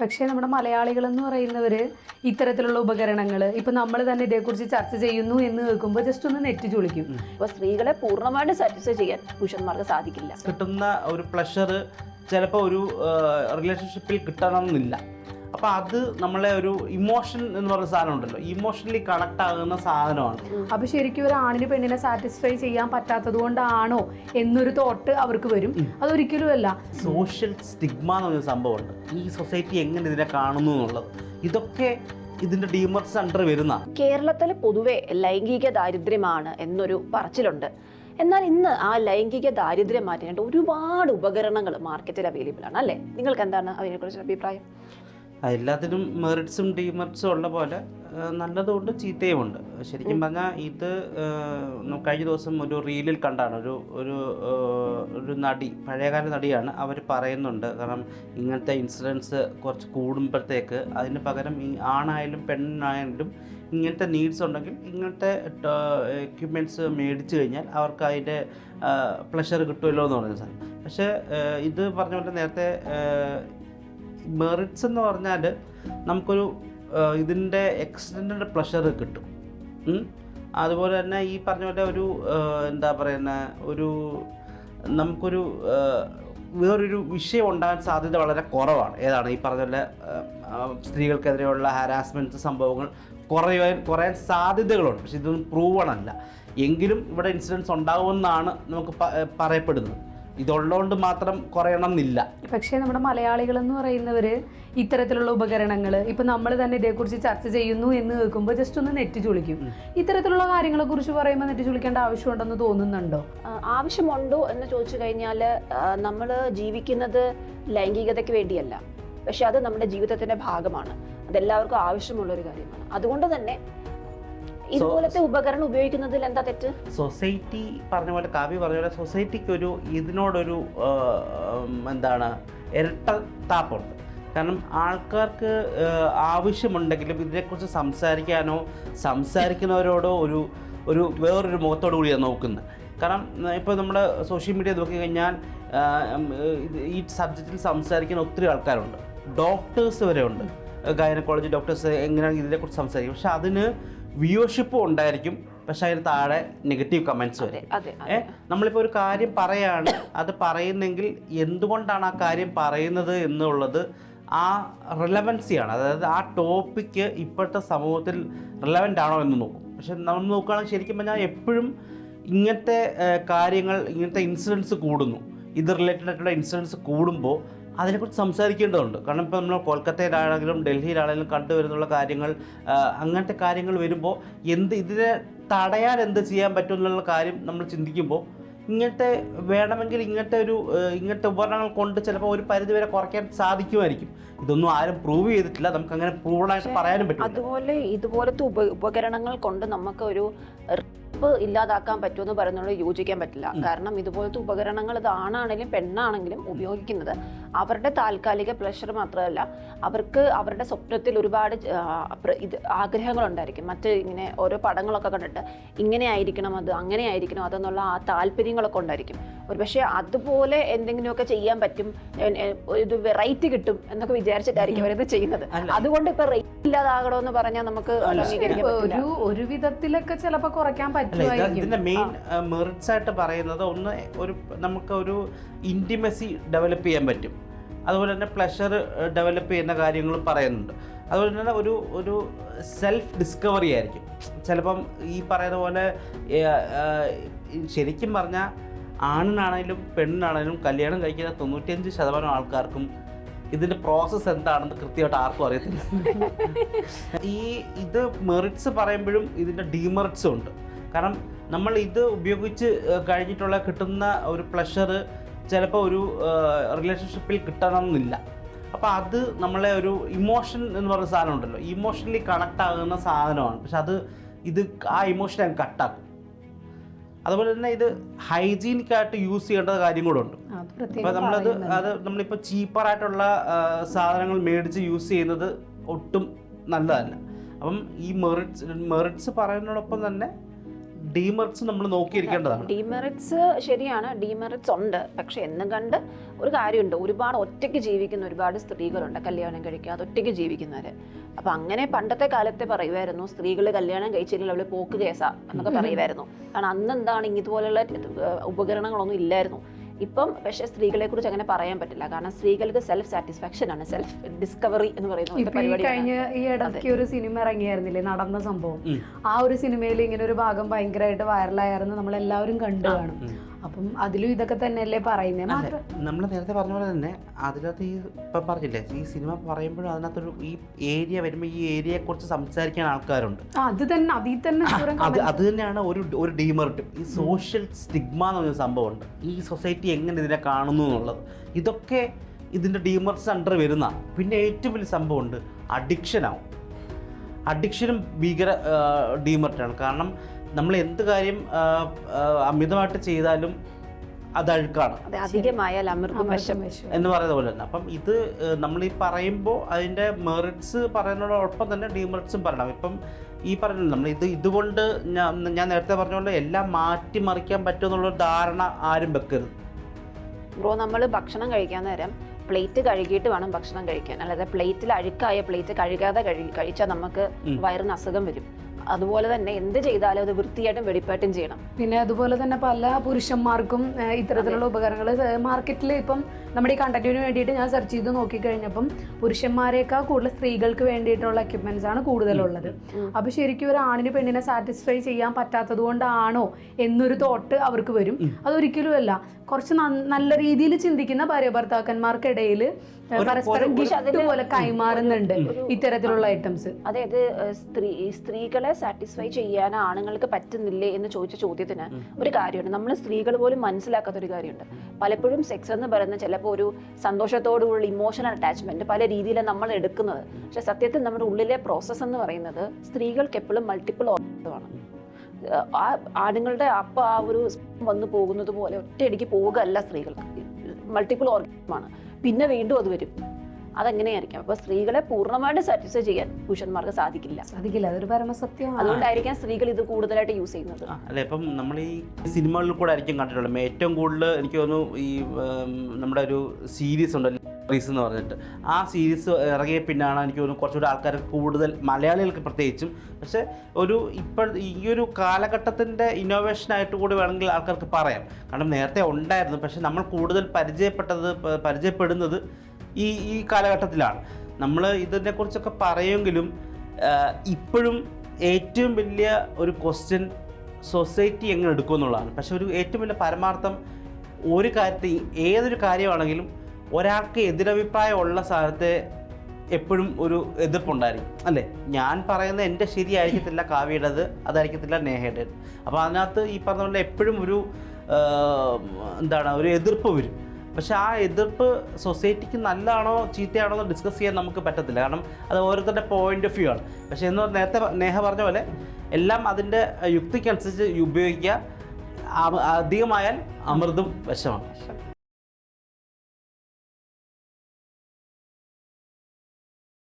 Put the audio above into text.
പക്ഷേ നമ്മുടെ മലയാളികൾ എന്ന് പറയുന്നവർ ഇത്തരത്തിലുള്ള ഉപകരണങ്ങൾ ഇപ്പൊ നമ്മൾ തന്നെ ഇതേക്കുറിച്ച് ചർച്ച ചെയ്യുന്നു എന്ന് കേൾക്കുമ്പോൾ ജസ്റ്റ് ഒന്ന് നെറ്റ് ചുളിക്കും. അപ്പോൾ സ്ത്രീകളെ പൂർണമായിട്ട് സാറ്റിസ്ഫൈ ചെയ്യാൻ പുരുഷന്മാർക്ക് സാധിക്കില്ല. കിട്ടുന്ന ഒരു പ്ലഷർ ചിലപ്പോൾ ഒരു റിലേഷൻഷിപ്പിൽ കിട്ടണമെന്നില്ല. അപ്പോൾ അത് നമ്മളെ ഒരു ഇമോഷൻ എന്ന് പറയുന്ന സാധനം ഉണ്ടല്ലോ. ഇമോഷണലി കണക്ട് ആകുന്ന സാധനമാണ്. അപ്പൊ ശരിക്കും ഒരു ആണിന് പെണ്ണിനെ സാറ്റിസ്ഫൈ ചെയ്യാൻ പറ്റാത്തത് കൊണ്ടാണോ എന്നൊരു തോട്ട് അവർക്ക് വരും. അതൊരിക്കലും അല്ല. സോഷ്യൽ സ്റ്റിഗ്മ എന്ന് പറഞ്ഞ സംഭവമുണ്ട്. ഈ സൊസൈറ്റി എങ്ങനെ ഇതിനെ കാണുന്നു എന്നുള്ളത്. ഇതൊക്കെ ഇതിന്റെ ഡീമർസ് അണ്ടർ വരുന്ന കേരളത്തിൽ പൊതുവെ ലൈംഗിക ദാരിദ്ര്യമാണ് എന്നൊരു പറച്ചിലുണ്ട്. എന്നാൽ ഇന്ന് ആ ലൈംഗിക ദാരിദ്ര്യം മാറ്റാനായിട്ട് ഒരുപാട് ഉപകരണങ്ങൾ മാർക്കറ്റിൽ അവൈലബിൾ ആണ് അല്ലേ? നിങ്ങൾക്ക് എന്താണ് അതിനെക്കുറിച്ച് അഭിപ്രായം? എല്ലാത്തിനും മെറിറ്റ്സും ഡീമെറിറ്റ്സും ഉള്ള പോലെ നല്ലതുകൊണ്ട് ചീത്തയുമുണ്ട്. ശരിക്കും പറഞ്ഞാൽ ഇത് കഴിഞ്ഞ ദിവസം ഒരു റീലിൽ കണ്ടാണ്. ഒരു ഒരു ഒരു നടി പഴയകാല നടിയാണ് അവർ പറയുന്നുണ്ട്. കാരണം ഇങ്ങനത്തെ ഇൻസിഡൻസ് കുറച്ച് കൂടുമ്പോഴത്തേക്ക് അതിന് പകരം ഈ ആണായാലും പെണ്ണായാലും ഇങ്ങനത്തെ നീഡ്സ് ഉണ്ടെങ്കിൽ ഇങ്ങനത്തെ എക്യുപ്മെന്റ്സ് മേടിച്ചു കഴിഞ്ഞാൽ അവർക്ക് അതിന്റെ പ്ലഷർ കിട്ടുമല്ലോ എന്ന് പറയുന്ന സാധനം. പക്ഷേ ഇത് പറഞ്ഞ പോലെ നേരത്തെ മെറിറ്റ്സ് എന്ന് പറഞ്ഞാൽ നമുക്കൊരു ഇതിന്റെ എക്സ്റ്റൻഡ് പ്ലഷർ കിട്ടും. അതുപോലെ തന്നെ ഈ പറഞ്ഞ പോലെ ഒരു എന്താ പറയുന്ന ഒരു നമുക്കൊരു വേറൊരു വിഷയം ഉണ്ടാകാൻ സാധ്യത വളരെ കുറവാണ്. ഏതാണ്? ഈ പറഞ്ഞ പോലെ സ്ത്രീകൾക്കെതിരെയുള്ള ഹാരാസ്മെന്റ് സംഭവങ്ങൾ കുറയാൻ കുറയാൻ സാധ്യതകളുണ്ട്. പക്ഷെ ഇതൊന്നും പ്രൂവണല്ല എങ്കിലും ഇവിടെ ഇൻസിഡൻസ് ഉണ്ടാകുമെന്നാണ് നമുക്ക് പറയപ്പെടുന്നത്. ഇതുള്ളതുകൊണ്ട് മാത്രം കുറയണം എന്നില്ല പക്ഷേ നമ്മുടെ മലയാളികൾ എന്ന് പറയുന്നവര് ഇത്തരത്തിലുള്ള ഉപകരണങ്ങൾ ഇപ്പൊ നമ്മൾ തന്നെ ഇതേക്കുറിച്ച് ചർച്ച ചെയ്യുന്നു എന്ന് കേൾക്കുമ്പോൾ ജസ്റ്റ് ഒന്ന് നെറ്റ് ചുളിക്കും. ഇത്തരത്തിലുള്ള കാര്യങ്ങളെ കുറിച്ച് പറയുമ്പോൾ നെറ്റ് ചുളിക്കേണ്ട ആവശ്യമുണ്ടെന്ന് തോന്നുന്നുണ്ടോ? ആവശ്യമുണ്ടോ എന്ന് ചോദിച്ചു കഴിഞ്ഞാൽ നമ്മൾ ജീവിക്കുന്നത് ലൈംഗികതയ്ക്ക് വേണ്ടിയല്ല. പക്ഷെ അത് നമ്മുടെ ജീവിതത്തിന്റെ ഭാഗമാണ്. അതെല്ലാവർക്കും ആവശ്യമുള്ള ഒരു കാര്യമാണ്. അതുകൊണ്ട് തന്നെ ഇതുപോലത്തെ ഉപകരണം ഉപയോഗിക്കുന്നതിൽ എന്താ തെറ്റ്? സൊസൈറ്റി പറഞ്ഞ പോലെ കാവ്യ പറഞ്ഞ പോലെ സൊസൈറ്റിക്ക് ഒരു ഇതിനോടൊരു എന്താണ് ഇരട്ട താപ്പുണ്ട്. കാരണം ആൾക്കാർക്ക് ആവശ്യമുണ്ടെങ്കിലും ഇതിനെക്കുറിച്ച് സംസാരിക്കാനോ സംസാരിക്കുന്നവരോടോ ഒരു ഒരു വേറൊരു മുഖത്തോടു കൂടിയാണ് നോക്കുന്നത്. കാരണം ഇപ്പോൾ നമ്മുടെ സോഷ്യൽ മീഡിയ നോക്കിക്കഴിഞ്ഞാൽ ഈ സബ്ജക്റ്റിൽ സംസാരിക്കുന്ന ഒത്തിരി ആൾക്കാരുണ്ട്. ഡോക്ടേഴ്സ് വരെ ഉണ്ട്. ഗൈനക്കോളജി ഡോക്ടേഴ്സ് എങ്ങനെയാണ് ഇതിനെക്കുറിച്ച് സംസാരിക്കും പക്ഷേ അതിന് വ്യൂവർഷിപ്പും ഉണ്ടായിരിക്കും പക്ഷെ അതിന് താഴെ നെഗറ്റീവ് കമൻസ് വരും. അതെ ഏ നമ്മളിപ്പോൾ ഒരു കാര്യം പറയാണ് അത് പറയുന്നെങ്കിൽ എന്തുകൊണ്ടാണ് ആ കാര്യം പറയുന്നത് എന്നുള്ളത് ആ റിലവൻസിയാണ്. അതായത് ആ ടോപ്പിക്ക് ഇപ്പോഴത്തെ സമൂഹത്തിൽ റിലവന്റ് ആണോ എന്ന് നോക്കും. പക്ഷെ നമ്മൾ നോക്കുകയാണെങ്കിൽ ശരിക്കും പറഞ്ഞാൽ എപ്പോഴും ഇങ്ങനത്തെ കാര്യങ്ങൾ ഇങ്ങനത്തെ ഇൻസിഡൻസ് കൂടുന്നു. ഇത് റിലേറ്റഡ് ആയിട്ടുള്ള ഇൻസിഡൻസ് കൂടുമ്പോൾ അതിനെക്കുറിച്ച് സംസാരിക്കേണ്ടതുണ്ട്. കാരണം ഇപ്പോൾ നമ്മൾ കൊൽക്കത്തയിലാണെങ്കിലും ഡൽഹിയിലാണെങ്കിലും കണ്ടുവരുന്നുള്ള കാര്യങ്ങൾ അങ്ങനത്തെ കാര്യങ്ങൾ വരുമ്പോൾ എന്ത് ഇതിനെ തടയാൻ എന്ത് ചെയ്യാൻ പറ്റും എന്നുള്ള കാര്യം നമ്മൾ ചിന്തിക്കുമ്പോൾ ഇങ്ങനത്തെ വേണമെങ്കിൽ ഇങ്ങനത്തെ ഒരു ഇങ്ങനത്തെ ഉപകരണങ്ങൾ കൊണ്ട് ചിലപ്പോൾ ഒരു പരിധി വരെ കുറയ്ക്കാൻ സാധിക്കുമായിരിക്കും. ഇതൊന്നും ആരും പ്രൂവ് ചെയ്തിട്ടില്ല. നമുക്ക് അങ്ങനെ പൂർണമായിട്ട് പറയാനും പറ്റും അതുപോലെ ഇതുപോലത്തെ ഉപകരണങ്ങൾ കൊണ്ട് നമുക്ക് ഒരു റേപ്പ് ഇല്ലാതാക്കാൻ പറ്റുമെന്ന് പറയുന്നത് യോജിക്കാൻ പറ്റില്ല. കാരണം ഇതുപോലത്തെ ഉപകരണങ്ങൾ ഇത് ആണാണെങ്കിലും പെണ്ണാണെങ്കിലും ഉപയോഗിക്കുന്നത് അവരുടെ താൽക്കാലിക പ്ലഷർ മാത്രമല്ല. അവർക്ക് അവരുടെ സ്വപ്നത്തിൽ ഒരുപാട് ഇത് ആഗ്രഹങ്ങളുണ്ടായിരിക്കും. മറ്റ് ഇങ്ങനെ ഓരോ പടങ്ങളൊക്കെ കണ്ടിട്ട് ഇങ്ങനെ ആയിരിക്കണം അത് അങ്ങനെ ആയിരിക്കണം അതെന്നുള്ള ആ താല്പര്യങ്ങളൊക്കെ ഉണ്ടായിരിക്കും. ഒരു പക്ഷേ അതുപോലെ എന്തെങ്കിലുമൊക്കെ ചെയ്യാൻ പറ്റും ഇത് വെറൈറ്റി കിട്ടും എന്നൊക്കെ വിചാരിച്ചിട്ടായിരിക്കും അവരിത് ചെയ്യുന്നത്. അതുകൊണ്ട് ഇപ്പൊ റേറ്റ് ഇല്ലാതാകണമെന്ന് പറഞ്ഞാൽ നമുക്ക് ഒരു ഒരു വിധത്തിലൊക്കെ ചിലപ്പോൾ കുറയ്ക്കാൻ പറ്റുമായിരിക്കും. ഇതിന്റെ മെയിൻ മെറിറ്റ്സ് ആയിട്ട് പറയുന്നത് ഒന്ന് ഒരു നമുക്ക് ഒരു ഇന്റിമസി ഡെവലപ്പ് ചെയ്യാൻ പറ്റും. അതുപോലെ തന്നെ പ്ലഷർ ഡെവലപ്പ് ചെയ്യുന്ന കാര്യങ്ങൾ പറയുന്നുണ്ട്. അതുപോലെ തന്നെ ഒരു ഒരു സെൽഫ് ഡിസ്കവറി ആയിരിക്കും. ചിലപ്പം ഈ പറയുന്ന പോലെ ശരിക്കും പറഞ്ഞാൽ ആണിനാണേലും പെണ്ണിനാണേലും കല്യാണം കഴിക്കുന്ന തൊണ്ണൂറ്റിയഞ്ച് ശതമാനം ആൾക്കാർക്കും ഇതിന്റെ പ്രോസസ്സ് എന്താണെന്ന് കൃത്യമായിട്ട് ആർക്കും അറിയത്തില്ല. ഈ ഇത് മെറിറ്റ്സ് പറയുമ്പോഴും ഇതിന്റെ ഡീമെറിറ്റ്സും ഉണ്ട്. കാരണം നമ്മൾ ഇത് ഉപയോഗിച്ച് കഴിഞ്ഞിട്ടുള്ള കിട്ടുന്ന ഒരു പ്ലഷർ ചിലപ്പോൾ ഒരു റിലേഷൻഷിപ്പിൽ കിട്ടണമെന്നില്ല. അപ്പോൾ അത് നമ്മളെ ഒരു ഇമോഷൻ എന്ന് പറയുന്ന സാധനം ഉണ്ടല്ലോ. ഇമോഷണലി കണക്ട് ആകുന്ന സാധനമാണ്. പക്ഷെ അത് ഇത് ആ ഇമോഷൻ അങ്ങ് കട്ടാക്കും അതുപോലെ തന്നെ ഇത് ഹൈജീനിക് ആയിട്ട് യൂസ് ചെയ്യേണ്ട കാര്യം കൂടെ ഉണ്ട് അപ്പോൾ പ്രത്യേകം നമ്മളത്. അത് നമ്മളിപ്പോൾ ചീപ്പറായിട്ടുള്ള സാധനങ്ങൾ മേടിച്ച് യൂസ് ചെയ്യുന്നത് ഒട്ടും നല്ലതല്ല അപ്പം ഈ മെറിറ്റ്സ് മെറിറ്റ്സ് പറയുന്നതോടൊപ്പം തന്നെ ഡീമെറിറ്റ്സ് നമ്മൾ നോക്കിയിരിക്കേണ്ടതാണ്. ഡിമെറിറ്റ്സ് ശരിയാണ് ഡിമെറിറ്റ്സ് ഉണ്ട്. പക്ഷെ എന്നും കണ്ട് ഒരു കാര്യമുണ്ട്. ഒരുപാട് ഒറ്റയ്ക്ക് ജീവിക്കുന്ന ഒരുപാട് സ്ത്രീകളുണ്ട് കല്യാണം കഴിക്കാതെ ഒറ്റയ്ക്ക് ജീവിക്കുന്നവര്. അപ്പൊ അങ്ങനെ പണ്ടത്തെ കാലത്തെ പറയുമായിരുന്നു സ്ത്രീകൾ കല്യാണം കഴിച്ചില്ലെങ്കിൽ അവൾ പോക്ക് കേസാ എന്നൊക്കെ പറയുമായിരുന്നു. കാരണം അന്ന് എന്താണ് ഇതുപോലുള്ള ഏഹ്, ഉപകരണങ്ങളൊന്നും ഇല്ലായിരുന്നു. ഇപ്പം പക്ഷെ സ്ത്രീകളെ കുറിച്ച് അങ്ങനെ പറയാൻ പറ്റില്ല. കാരണം സ്ത്രീകൾക്ക് സെൽഫ് സാറ്റിസ്ഫാക്ഷൻ ആണ്. സെൽഫ് ഡിസ്കവറി എന്ന് പറയുന്ന ഒരു ഇപ്പൊ ഈ കഴിഞ്ഞ ഈ ഇടയ്ക്ക് ഒരു സിനിമ ഇറങ്ങിയായിരുന്നില്ലേ? നടന്ന സംഭവം. ആ ഒരു സിനിമയിൽ ഇങ്ങനെ ഒരു ഭാഗം ഭയങ്കരമായിട്ട് വൈറലായിരുന്നു നമ്മൾ എല്ലാവരും കണ്ടു കാണും. അപ്പം അതിലും ഇതൊക്കെ തന്നെയല്ലേ പറയുന്നത് മാത്രം നമ്മൾ നേരത്തെ പറഞ്ഞ പോലെ തന്നെ അതിനകത്ത് ഈ ഇപ്പം പറഞ്ഞില്ലേ ഈ സിനിമ പറയുമ്പോഴും അതിനകത്തൊരു ഈ ഏരിയ വരുമ്പോൾ ഈ ഏരിയയെ കുറിച്ച് സംസാരിക്കാൻ ആൾക്കാരുണ്ട്. അത് തന്നെ അതിൽ തന്നെ അത് അത് തന്നെയാണ് ഒരു ഒരു ഡീമറിട്ട് ഈ സോഷ്യൽ സ്റ്റിഗ്മ എന്ന് പറഞ്ഞ സംഭവമുണ്ട്. ഈ സൊസൈറ്റി എങ്ങനെ ഇതിനെ കാണുന്നു എന്നുള്ളത്. ഇതൊക്കെ ഇതിന്റെ ഡീമർസ് അണ്ടർ വരുന്ന പിന്നെ ഏറ്റവും വലിയ സംഭവമുണ്ട് അഡിക്ഷനാവും അഡിക്ഷനും ഭീകര ഡീമറിറ്റാണ് കാരണം നമ്മൾ എന്ത് കാര്യം അമിതമായിട്ട് ചെയ്താലും അത് അഴുക്കാണ്. അതെ അധികമായാൽ അമൃതം വശം എന്ന് പറയുന്ന പോലെ തന്നെ. അപ്പം ഇത് നമ്മൾ ഈ പറയുമ്പോൾ അതിന്റെ മെറിറ്റ്സ് പറയുന്നതോടൊപ്പം തന്നെ ഡിമെറിറ്റ്സും പറയണം. ഇപ്പം ഈ പറഞ്ഞ നമ്മൾ ഇത് ഇതുകൊണ്ട് ഞാൻ ഞാൻ നേരത്തെ പറഞ്ഞ പോലെ എല്ലാം മാറ്റിമറിക്കാൻ പറ്റുമെന്നുള്ളൊരു ധാരണ ആരും വെക്കരുത്. ബ്രോ നമ്മൾ ഭക്ഷണം കഴിക്കാൻ നേരം പ്ലേറ്റ് കഴുകിയിട്ട് വേണം ഭക്ഷണം കഴിക്കാൻ. അല്ലാതെ പ്ലേറ്റിൽ അഴുക്കായ പ്ലേറ്റ് കഴുകാതെ കഴുകി കഴിച്ചാൽ നമുക്ക് വയറിന് അസുഖം വരും. അതുപോലെ തന്നെ എന്ത് ചെയ്താലും അത് വൃത്തിയായിട്ടും വെടിപ്പായിട്ടും ചെയ്യണം. പിന്നെ അതുപോലെ തന്നെ പല പുരുഷന്മാർക്കും ഇത്തരത്തിലുള്ള ഉപകരണങ്ങൾ മാർക്കറ്റിൽ ഇപ്പം നമ്മുടെ ഈ കണ്ടക്റ്റിന് വേണ്ടിയിട്ട് ഞാൻ സെർച്ച് ചെയ്ത് നോക്കിക്കഴിഞ്ഞപ്പം പുരുഷന്മാരെക്കാൾ കൂടുതൽ സ്ത്രീകൾക്ക് വേണ്ടിയിട്ടുള്ള എക്യുപ്മെന്റ്സ് ആണ് കൂടുതലുള്ളത്. അപ്പൊ ശരിക്കും ഒരു ആണിന് പെണ്ണിനെ സാറ്റിസ്ഫൈ ചെയ്യാൻ പറ്റാത്തത് കൊണ്ടാണോ എന്നൊരു തോട്ട് അവർക്ക് വരും. അതൊരിക്കലും അല്ല കുറച്ച് നല്ല രീതിയിൽ ചിന്തിക്കുന്ന ഭാര്യ ഭർത്താക്കന്മാർക്കിടയിൽ പരസ്പരം ഗിഫ്റ്റ് പോലെ കൈമാറുന്നുണ്ട് ഇത്തരത്തിലുള്ള ഐറ്റംസ് അതായത് സ്ത്രീ സ്ത്രീകളെ സാറ്റിസ്ഫൈ ചെയ്യാൻ ആണുങ്ങൾക്ക് പറ്റുന്നില്ലേ എന്ന് ചോദിച്ച ചോദ്യത്തിന് ഒരു കാര്യമുണ്ട്. നമ്മൾ സ്ത്രീകൾ പോലും മനസ്സിലാക്കാത്ത ഒരു കാര്യമുണ്ട്. പലപ്പോഴും സെക്സ് എന്ന് പറയുന്ന ചിലപ്പോൾ ഒരു സന്തോഷത്തോടുള്ള ഇമോഷണൽ അറ്റാച്ച്മെന്റ് പല രീതിയിലാണ് നമ്മൾ എടുക്കുന്നത്. പക്ഷെ സത്യത്തിൽ നമ്മുടെ ഉള്ളിലെ പ്രോസസ്സ് എന്ന് പറയുന്നത് സ്ത്രീകൾക്ക് എപ്പോഴും മൾട്ടിപ്പിൾ ആ ആണുങ്ങളുടെ അപ്പം ആ ഒരു വന്നു പോകുന്നത് പോലെ ഒറ്റയടിക്ക് പോവുകയല്ല സ്ത്രീകൾക്ക്. മൾട്ടിപ്പിൾ ഓർഗാനിസമാണ് പിന്നെ വീണ്ടും അത് വരും. അതെങ്ങനെയായിരിക്കും? അപ്പൊ സ്ത്രീകളെ പൂർണമായിട്ട് സാറ്റിസ്ഫൈ ചെയ്യാൻ പുരുഷന്മാർക്ക് സാധിക്കില്ല. സാധിക്കില്ല. അതൊരു പരമസത്യമാണ് അതുകൊണ്ടായിരിക്കാം സ്ത്രീകൾ ഇത് കൂടുതലായിട്ട് യൂസ് ചെയ്യുന്നത്. അല്ലെ അല്ല ഇപ്പം നമ്മൾ ഈ സിനിമകളിൽ കൂടെ ആയിരിക്കും കണ്ടിട്ടുള്ളത്. ഏറ്റവും കൂടുതൽ എനിക്ക് തോന്നുന്നു ഈ നമ്മുടെ ഒരു സീരീസ് ഉണ്ട് സീരീസ് എന്ന് പറഞ്ഞിട്ട്. ആ സീരീസ് ഇറങ്ങിയ പിന്നാണ് എനിക്ക് തോന്നുന്നു കുറച്ചുകൂടി ആൾക്കാർ കൂടുതൽ മലയാളികൾക്ക് പ്രത്യേകിച്ചും. പക്ഷേ ഒരു ഇപ്പോൾ ഈ ഒരു കാലഘട്ടത്തിന്റെ ഇന്നോവേഷനായിട്ട് കൂടി വേണമെങ്കിൽ ആൾക്കാർക്ക് പറയാം. കാരണം നേരത്തെ ഉണ്ടായിരുന്നു. പക്ഷേ നമ്മൾ കൂടുതൽ പരിചയപ്പെട്ടത് പരിചയപ്പെടുന്നത് ഈ ഈ കാലഘട്ടത്തിലാണ്. നമ്മൾ ഇതിനെക്കുറിച്ചൊക്കെ പറയുമെങ്കിലും ഇപ്പോഴും ഏറ്റവും വലിയ ഒരു ക്വസ്റ്റ്യൻ സൊസൈറ്റി എങ്ങനെ എടുക്കുമെന്നുള്ളതാണ്. പക്ഷെ ഒരു ഏറ്റവും വലിയ പരമാർത്ഥം ഒരു കാര്യത്തെ ഏതൊരു കാര്യമാണെങ്കിലും ഒരാൾക്ക് എതിരഭിപ്രായം ഉള്ള സ്ഥലത്ത് എപ്പോഴും ഒരു എതിർപ്പുണ്ടായിരിക്കും അല്ലേ? ഞാൻ പറയുന്നത് എന്റെ ശരിയായിരിക്കത്തില്ല കാവ്യയുടേത് അതായിരിക്കത്തില്ല നേഹയുടേത്. അപ്പോൾ അതിനകത്ത് ഈ പറഞ്ഞ എപ്പോഴും ഒരു എന്താണ് ഒരു എതിർപ്പ് വരും. പക്ഷെ ആ എതിർപ്പ് സൊസൈറ്റിക്ക് നല്ലതാണോ ചീത്തയാണോ എന്ന് ഡിസ്കസ് ചെയ്യാൻ നമുക്ക് പറ്റത്തില്ല. കാരണം അത് ഓരോരുത്തരുടെ പോയിന്റ് ഓഫ് വ്യൂ ആണ്. പക്ഷെ എന്ന് നേരത്തെ നേഹ പറഞ്ഞ പോലെ എല്ലാം അതിന്റെ യുക്തിക്കനുസരിച്ച് ഉപയോഗിക്കുക അധികമായാൽ അമൃതും വിഷമാണ്.